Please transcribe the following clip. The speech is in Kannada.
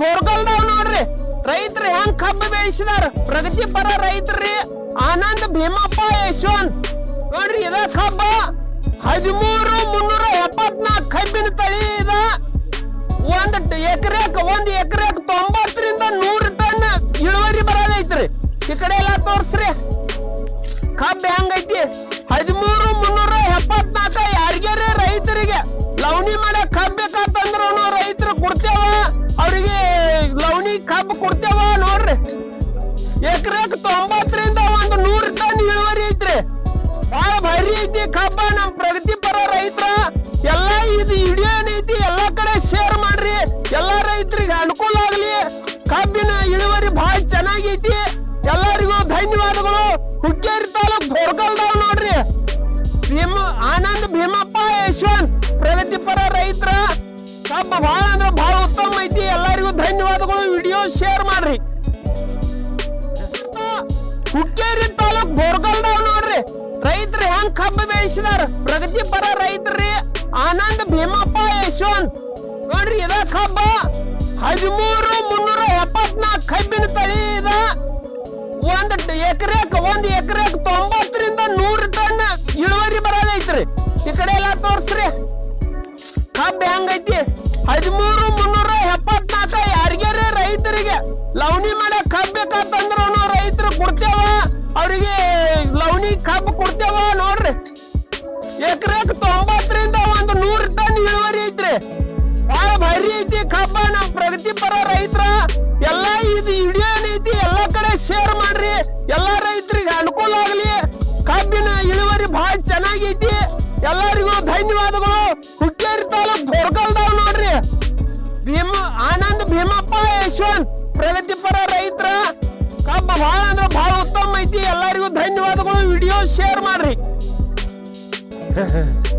ಬೋರ್ಗಲ್ದಾವ್ ನೋಡ್ರಿ. ರೈತರು ಹೆಂಗ್ ಕಬ್ಬು ಪ್ರಗತಿ ಪರ ರೈತರಿ ಆನಂದ್ ಭೀಮಪ್ಪ ಯಶವಂತ್. ನೋಡ್ರಿ ಇದ ಕಬ್ಬ ಹದಿಮೂರು ಮುನ್ನೂರ ಎಪ್ಪತ್ನಾಲ್ಕು ಕಬ್ಬಿನ ತಳಿ ಇದ. ಒಂದ್ ಎಕರೆಕ್ ಒಂದ್ ಎಕರೆಕ್ ತೊಂಬತ್ತರಿಂದ ನೂರು ಟನ್ ಇಳುವರಿ ಬರೋದೈತ್ರಿ. ಈ ಕಡೆ ಎಲ್ಲ ತೋರ್ಸ್ರಿ. ಕಬ್ಬ ಹೆಂಗೈತಿ? ಐತಿ ಕಬ್ಬ, ನಮ್ ಪ್ರಗತಿಪರ ರೈತರ. ಎಲ್ಲ ಇದು ವಿಡಿಯೋ ಐತಿ ಎಲ್ಲಾ ಕಡೆ ಶೇರ್ ಮಾಡ್ರಿ. ಎಲ್ಲಾ ರೈತರಿಗೆ ಅನುಕೂಲ ಆಗ್ಲಿ. ಕಬ್ಬಿನ ಇಳುವರಿ ಬಹಳ ಚೆನ್ನಾಗೈತಿ. ಎಲ್ಲರಿಗೂ ಧನ್ಯವಾದಗಳು. ಹುಕ್ಕೇರಿ ತಾಲೂಕ್ ಬೋರ್ಗಲ್ದಾವ್ ನೋಡ್ರಿ. ಭೀಮ, ಆನಂದ್ ಭೀಮಪ್ಪ ಯಶವಂತ್ ಪ್ರಗತಿಪರ ರೈತರ. ಕಬ್ಬ ಬಹಳ ಅಂದ್ರೆ ಬಹಳ ಉತ್ತಮ ಐತಿ. ಎಲ್ಲರಿಗೂ ಧನ್ಯವಾದಗಳು. ವಿಡಿಯೋ ಶೇರ್ ಮಾಡ್ರಿ. ಹುಕ್ಕೇರಿ ತಾಲೂಕ್ ಬೋರ್ಗಲ್ದಾವ್ ನೋಡ್ರಿ. ರೈತರು ಹೆಂಗ್ ಕಬ್ಬು ಬೆಳೆಸಿದಾರ ಪ್ರಗತಿಪರ ರೈತರಿ, ಆನಂದ್ ಭೀಮಪ್ಪ ಯಶವಂತ್. ನೋಡ್ರಿ ಇದ ಕಬ್ಬ ಹದಿಮೂರು ಮುನ್ನೂರ ಎಪ್ಪತ್ನಾಲ್ಕು ಕಬ್ಬಿನ ತಳಿ ಇದ. ಒಂದ್ ಎಕರೆಕ್ ಒಂದ್ ಎಕರೆಕ್ ತೊಂಬತ್ತರಿಂದ ನೂರು ಟನ್ ಇಳುವರಿ ಬರೋದೈತ್ರಿ. ಈ ಕಡೆ ಎಲ್ಲ ತೋರ್ಸ್ರಿ. ಕಬ್ಬ ಹೆಂಗೈತಿ? ಹದಿಮೂರು ಮುನ್ನೂರ ಎಪ್ಪತ್ನಾಲ್ಕ ಯಾರಿಗ್ಯಾರ ರೈತರಿಗೆ ಲವಣಿ ಮಾಡ ಕಬ್ಬ ಬೇಕಂತಂದ್ರು ಬಹಳ ಭಾರಿ ಐತಿ, ಕಬ್ಬ ನಮ್ ಪ್ರಗತಿಪರ ರೈತರ. ಎಲ್ಲ ಇದು ವಿಡಿಯೋ ಐತಿ ಎಲ್ಲ ಕಡೆ ಶೇರ್ ಮಾಡ್ರಿ. ಎಲ್ಲಾ ರೈತರಿಗೆ ಅನುಕೂಲ ಆಗ್ಲಿ. ಕಬ್ಬಿನ ಇಳುವರಿ ಬಹಳ ಚೆನ್ನಾಗೈತಿ. ಎಲ್ಲರಿಗೂ ಧನ್ಯವಾದಗಳು. ಹುಕ್ಕೇರಿ ತಾಲೂಕ್ ಬೋರ್ಗಲ್ದಾವ್ ನೋಡ್ರಿ. ಭೀಮ, ಆನಂದ್ ಭೀಮಪ್ಪ ಯಶವಂತ್ ಪ್ರಗತಿಪರ ರೈತರ. ಕಬ್ಬ ಬಹಳ ಅಂದ್ರೆ ಬಹಳ ಉತ್ತಮ ಐತಿ. ಎಲ್ಲರಿಗೂ ಧನ್ಯವಾದಗಳು. ವಿಡಿಯೋ ಶೇರ್ ಮಾಡ್ರಿ.